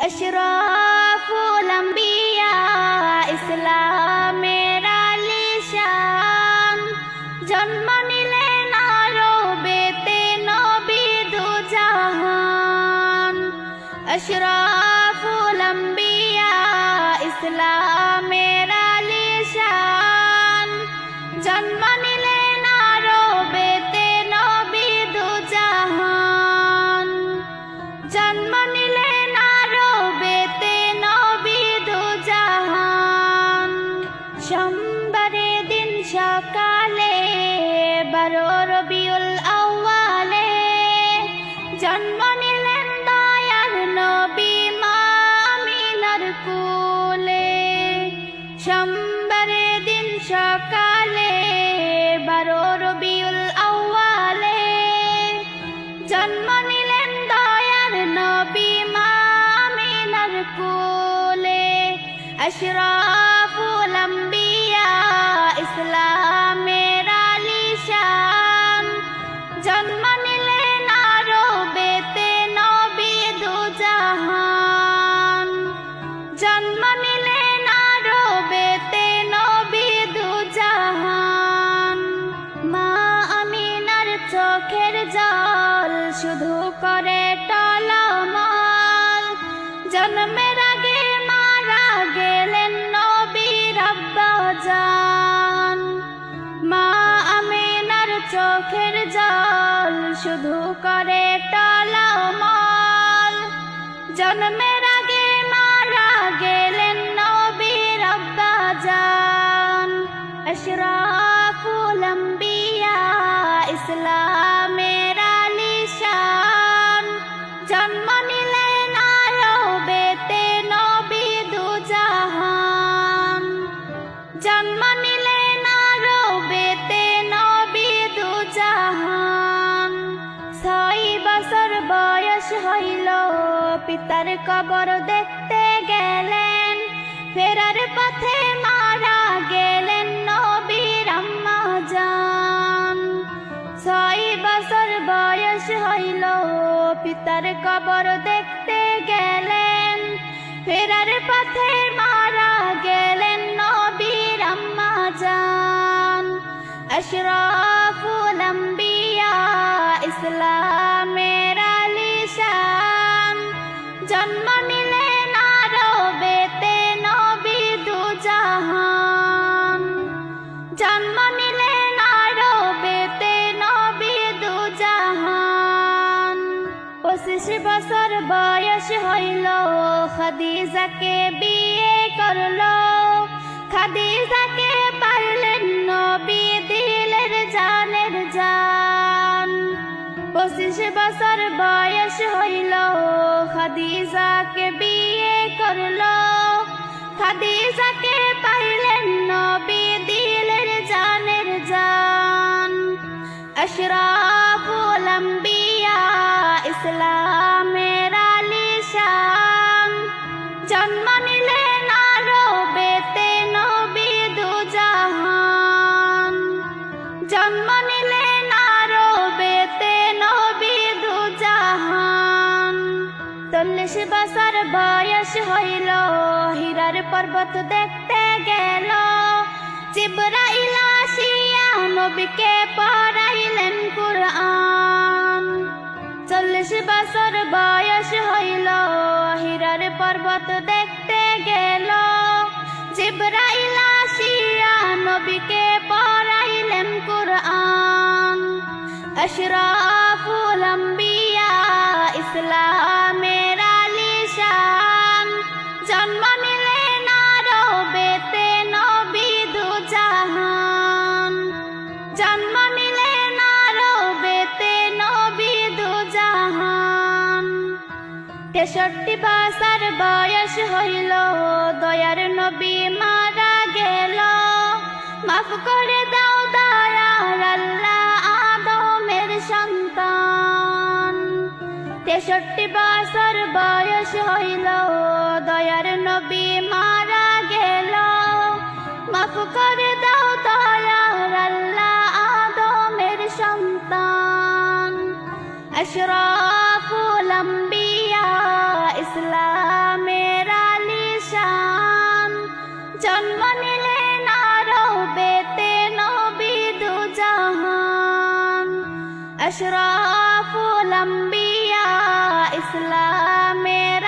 আশরাফুল আম্বিয়া ইসলামের আলিশান জন্ম নিলেন আরবেতে নবী দুজাহান আশরাফুল আম্বিয়া ইসলামের জন্ম নিলেন দয়ার নবী মামিনার কুলে। সোমবারে দিন সকালে, বারো রবিউল আউয়ালে। জন্ম নিলেন দয়ার নবী মামিনার কুলে। আশরাফুল gonna make পিতার কবর দেখতে গেলেন, ফেরার পথে মারা গেলেন নবীর ছয় বছর বয়স হইল, পিতার কবর দেখতে গেলেন, ফেরার পথে মারা গেলেন নবীর আম্মা জান। আশরাফুল আম্বিয়া ইসলামের জন্ম নিলেন আরবেতে নবী দুজাহান। জন্ম নিলেন আরবেতে নবী দুজাহান। পঁচিশ বছর বয়স হইল, খাদিজাকে বিয়ে করল। খাদিজাকে পঁচিশ বছর বয়স হইল। খাদিজাকে বিয়ে করল। খাদিজাকে পাইলেন নবী দিলের জানের জান। আশরাফুল আম্বিয়া ইসলামের আলিশান জন্ম নিলেন আরবেতে নবী দুজাহান। জন্ম বয়স হইল, হীরার পর্বত দেখতে গেল। জিব্রাইল আসিয়া নবীকে পড়াইলেন কুরআন। চল্লিশ বছর বয়স হইল, হীরার পর্বত দেখতে গেল। জিব্রাইল আসিয়া নবীকে পড়াইলেন কুরআন। আশরাফুল আম্বিয়া ইসলামের তেষট্টি বছর বয়স হইল, দয়ার নবী মারা গেল। মাফ করে দাও দয়ার আল্লাহ আদমের সন্তান। তেষট্টি বছর বয়স হইল, দয়ার নবী মারা গেল। মাফ করে দাও দয়ার আল্লাহ আদমের সন্তান। আশরাফুল আশরাফুল আম্বিয়া ইসলামের